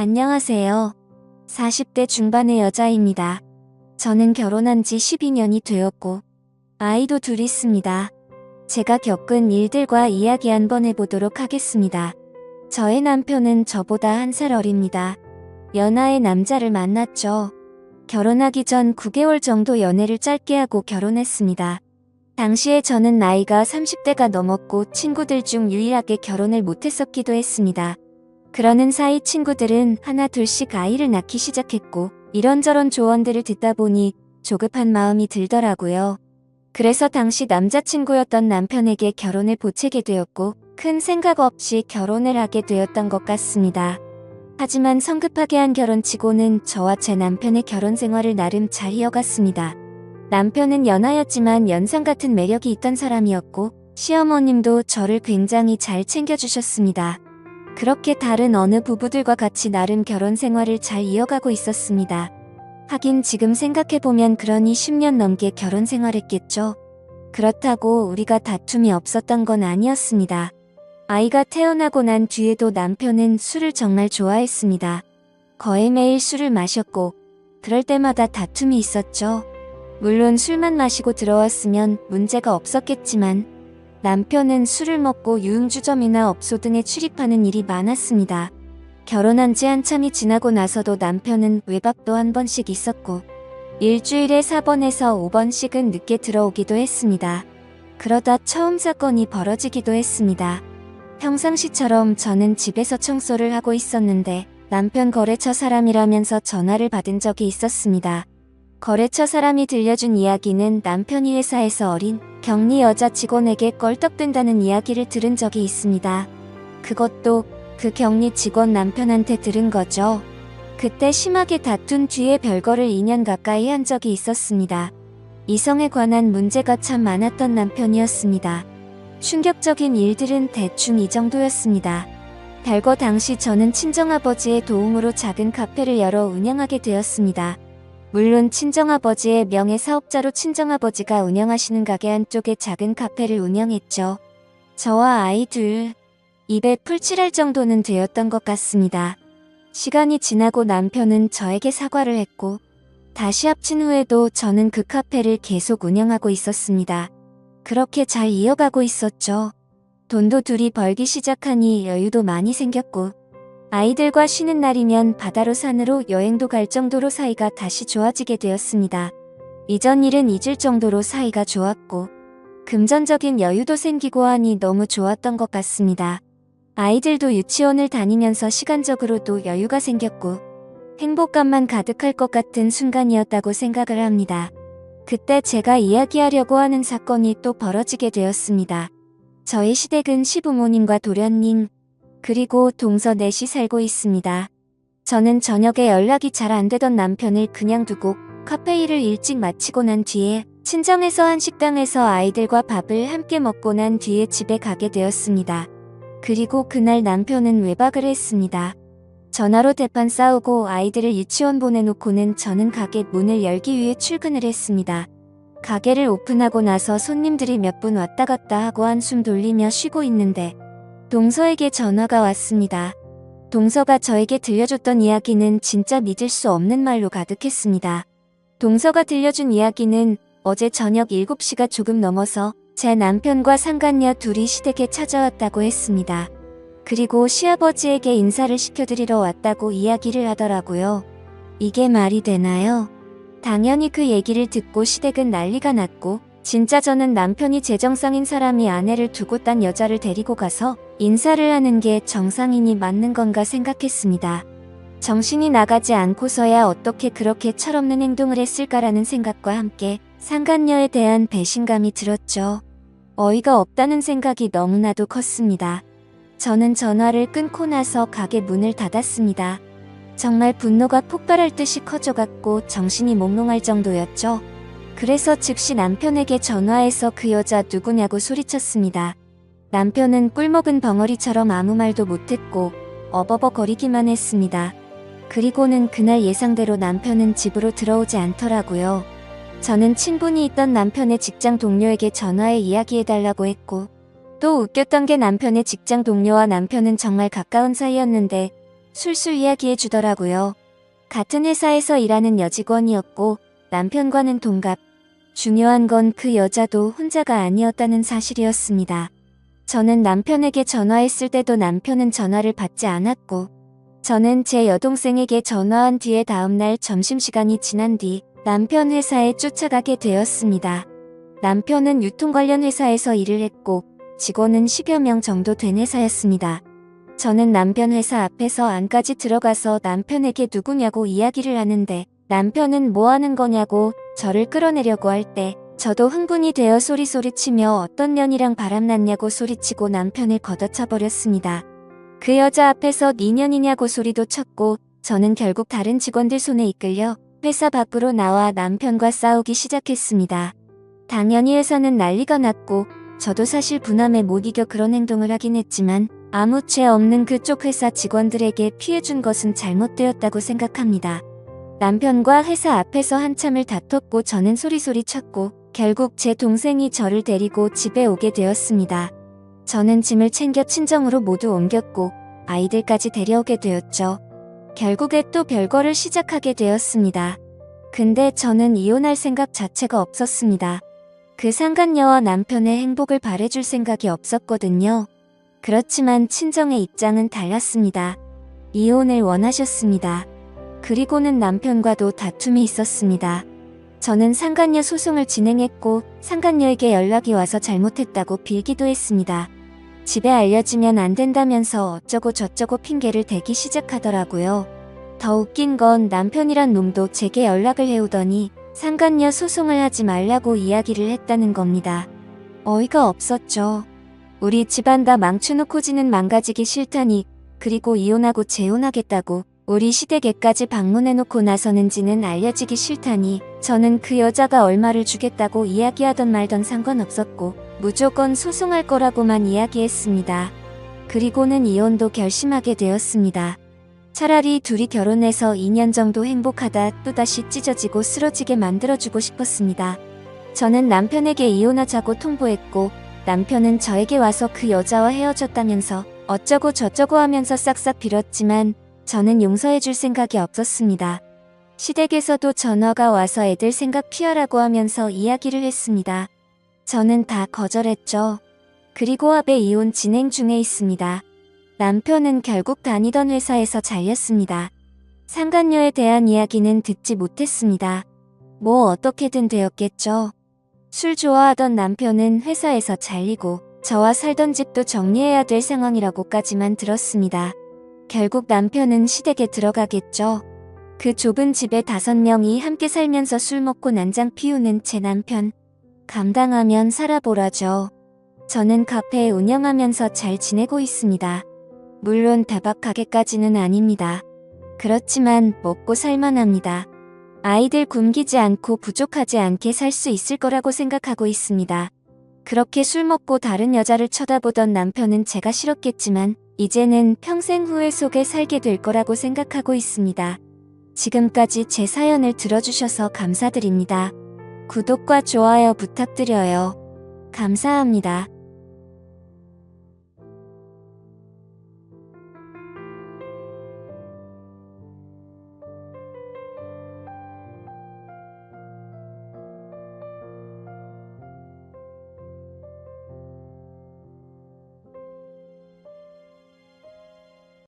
안녕하세요. 40대 중반의 여자입니다. 저는 결혼한 지 12년이 되었고, 아이도 둘 있습니다. 제가 겪은 일들과 이야기 한번 해보도록 하겠습니다. 저의 남편은 저보다 한 살 어립니다. 연하의 남자를 만났죠. 결혼하기 전 9개월 정도 연애를 짧게 하고 결혼했습니다. 당시에 저는 나이가 30대가 넘었고 친구들 중 유일하게 결혼을 못했었기도 했습니다. 그러는 사이 친구들은 하나 둘씩 아이를 낳기 시작했고 이런저런 조언들을 듣다 보니 조급한 마음이 들더라고요. 그래서 당시 남자친구였던 남편에게 결혼을 보채게 되었고 큰 생각 없이 결혼을 하게 되었던 것 같습니다. 하지만 성급하게 한 결혼치고는 저와 제 남편의 결혼 생활을 나름 잘 이어갔습니다. 남편은 연하였지만 연상 같은 매력이 있던 사람이었고 시어머님도 저를 굉장히 잘 챙겨주셨습니다. 그렇게 다른 어느 부부들과 같이 나름 결혼 생활을 잘 이어가고 있었습니다. 하긴 지금 생각해보면 그러니 10년 넘게 결혼 생활했겠죠. 그렇다고 우리가 다툼이 없었던 건 아니었습니다. 아이가 태어나고 난 뒤에도 남편은 술을 정말 좋아했습니다. 거의 매일 술을 마셨고, 그럴 때마다 다툼이 있었죠. 물론 술만 마시고 들어왔으면 문제가 없었겠지만, 남편은 술을 먹고 유흥주점이나 업소 등에 출입하는 일이 많았습니다. 결혼한 지 한참이 지나고 나서도 남편은 외박도 한 번씩 있었고, 일주일에 4번에서 5번씩은 늦게 들어오기도 했습니다. 그러다 처음 사건이 벌어지기도 했습니다. 평상시처럼 저는 집에서 청소를 하고 있었는데 남편 거래처 사람이라면서 전화를 받은 적이 있었습니다. 거래처 사람이 들려준 이야기는 남편이 회사에서 어린 격리 여자 직원에게 껄떡댄다는 이야기를 들은 적이 있습니다. 그것도 그 격리 직원 남편한테 들은 거죠. 그때 심하게 다툰 뒤에 별거를 2년 가까이 한 적이 있었습니다. 이성에 관한 문제가 참 많았던 남편이었습니다. 충격적인 일들은 대충 이 정도였습니다. 별거 당시 저는 친정아버지의 도움으로 작은 카페를 열어 운영하게 되었습니다. 물론 친정아버지의 명예 사업자로 친정아버지가 운영하시는 가게 한쪽에 작은 카페를 운영했죠. 저와 아이 둘, 입에 풀칠할 정도는 되었던 것 같습니다. 시간이 지나고 남편은 저에게 사과를 했고, 다시 합친 후에도 저는 그 카페를 계속 운영하고 있었습니다. 그렇게 잘 이어가고 있었죠. 돈도 둘이 벌기 시작하니 여유도 많이 생겼고, 아이들과 쉬는 날이면 바다로 산으로 여행도 갈 정도로 사이가 다시 좋아지게 되었습니다. 이전 일은 잊을 정도로 사이가 좋았고, 금전적인 여유도 생기고 하니 너무 좋았던 것 같습니다. 아이들도 유치원을 다니면서 시간적으로도 여유가 생겼고, 행복감만 가득할 것 같은 순간이었다고 생각을 합니다. 그때 제가 이야기하려고 하는 사건이 또 벌어지게 되었습니다. 저희 시댁은 시부모님과 도련님, 그리고 동서 넷이 살고 있습니다. 저는 저녁에 연락이 잘 안 되던 남편을 그냥 두고 카페 일을 일찍 마치고 난 뒤에 친정에서 한 식당에서 아이들과 밥을 함께 먹고 난 뒤에 집에 가게 되었습니다. 그리고 그날 남편은 외박을 했습니다. 전화로 대판 싸우고 아이들을 유치원 보내놓고는 저는 가게 문을 열기 위해 출근을 했습니다. 가게를 오픈하고 나서 손님들이 몇 분 왔다 갔다 하고 한숨 돌리며 쉬고 있는데 동서에게 전화가 왔습니다. 동서가 저에게 들려줬던 이야기는 진짜 믿을 수 없는 말로 가득했습니다. 동서가 들려준 이야기는 어제 저녁 7시가 조금 넘어서 제 남편과 상간녀 둘이 시댁에 찾아왔다고 했습니다. 그리고 시아버지에게 인사를 시켜드리러 왔다고 이야기를 하더라고요. 이게 말이 되나요? 당연히 그 얘기를 듣고 시댁은 난리가 났고, 진짜 저는 남편이 제정상인 사람이 아내를 두고 딴 여자를 데리고 가서 인사를 하는 게 정상인이 맞는 건가 생각했습니다. 정신이 나가지 않고서야 어떻게 그렇게 철없는 행동을 했을까라는 생각과 함께 상간녀에 대한 배신감이 들었죠. 어이가 없다는 생각이 너무나도 컸습니다. 저는 전화를 끊고 나서 가게 문을 닫았습니다. 정말 분노가 폭발할 듯이 커져갔고 정신이 몽롱할 정도였죠. 그래서 즉시 남편에게 전화해서 그 여자 누구냐고 소리쳤습니다. 남편은 꿀먹은 벙어리처럼 아무 말도 못했고 어버버 거리기만 했습니다. 그리고는 그날 예상대로 남편은 집으로 들어오지 않더라고요. 저는 친분이 있던 남편의 직장 동료에게 전화해 이야기해달라고 했고 또 웃겼던 게 남편의 직장 동료와 남편은 정말 가까운 사이였는데 술술 이야기해 주더라고요. 같은 회사에서 일하는 여직원이었고 남편과는 동갑. 중요한 건 그 여자도 혼자가 아니었다는 사실이었습니다. 저는 남편에게 전화했을 때도 남편은 전화를 받지 않았고 저는 제 여동생에게 전화한 뒤에 다음날 점심시간이 지난 뒤 남편 회사에 쫓아가게 되었습니다. 남편은 유통 관련 회사에서 일을 했고 직원은 10여 명 정도 된 회사였습니다. 저는 남편 회사 앞에서 안까지 들어가서 남편에게 누구냐고 이야기를 하는데 남편은 뭐 하는 거냐고 저를 끌어내려고 할 때 저도 흥분이 되어 소리소리치며 어떤 년이랑 바람났냐고 소리치고 남편을 걷어차 버렸습니다. 그 여자 앞에서 니년이냐고 소리도 쳤고 저는 결국 다른 직원들 손에 이끌려 회사 밖으로 나와 남편과 싸우기 시작했습니다. 당연히 회사는 난리가 났고 저도 사실 분함에 못 이겨 그런 행동을 하긴 했지만 아무 죄 없는 그쪽 회사 직원들에게 피해준 것은 잘못되었다고 생각합니다. 남편과 회사 앞에서 한참을 다퉜고 저는 소리소리 쳤고 결국 제 동생이 저를 데리고 집에 오게 되었습니다. 저는 짐을 챙겨 친정으로 모두 옮겼고 아이들까지 데려오게 되었죠. 결국에 또 별거를 시작하게 되었습니다. 근데 저는 이혼할 생각 자체가 없었습니다. 그 상간녀와 남편의 행복을 바래줄 생각이 없었거든요. 그렇지만 친정의 입장은 달랐습니다. 이혼을 원하셨습니다. 그리고는 남편과도 다툼이 있었습니다. 저는 상간녀 소송을 진행했고 상간녀에게 연락이 와서 잘못했다고 빌기도 했습니다. 집에 알려지면 안 된다면서 어쩌고 저쩌고 핑계를 대기 시작하더라고요. 더 웃긴 건 남편이란 놈도 제게 연락을 해오더니 상간녀 소송을 하지 말라고 이야기를 했다는 겁니다. 어이가 없었죠. 우리 집안 다 망쳐놓고 지는 망가지기 싫다니 그리고 이혼하고 재혼하겠다고 우리 시댁에까지 방문해놓고 나서는지는 알려지기 싫다니 저는 그 여자가 얼마를 주겠다고 이야기하던 말던 상관없었고 무조건 소송할 거라고만 이야기했습니다. 그리고는 이혼도 결심하게 되었습니다. 차라리 둘이 결혼해서 2년 정도 행복하다 또다시 찢어지고 쓰러지게 만들어주고 싶었습니다. 저는 남편에게 이혼하자고 통보했고 남편은 저에게 와서 그 여자와 헤어졌다면서 어쩌고 저쩌고 하면서 싹싹 빌었지만 저는 용서해 줄 생각이 없었습니다. 시댁에서도 전화가 와서 애들 생각 피하라고 하면서 이야기를 했습니다. 저는 다 거절했죠. 그리고 합의 이혼 진행 중에 있습니다. 남편은 결국 다니던 회사에서 잘렸습니다. 상간녀에 대한 이야기는 듣지 못했습니다. 뭐 어떻게든 되었겠죠. 술 좋아하던 남편은 회사에서 잘리고 저와 살던 집도 정리해야 될 상황이라고까지만 들었습니다. 결국 남편은 시댁에 들어가겠죠. 그 좁은 집에 다섯 명이 함께 살면서 술 먹고 난장 피우는 제 남편. 감당하면 살아보라죠. 저는 카페 운영하면서 잘 지내고 있습니다. 물론 다박 가게까지는 아닙니다. 그렇지만 먹고 살만합니다. 아이들 굶기지 않고 부족하지 않게 살 수 있을 거라고 생각하고 있습니다. 그렇게 술 먹고 다른 여자를 쳐다보던 남편은 제가 싫었겠지만 이제는 평생 후회 속에 살게 될 거라고 생각하고 있습니다. 지금까지 제 사연을 들어주셔서 감사드립니다. 구독과 좋아요 부탁드려요. 감사합니다.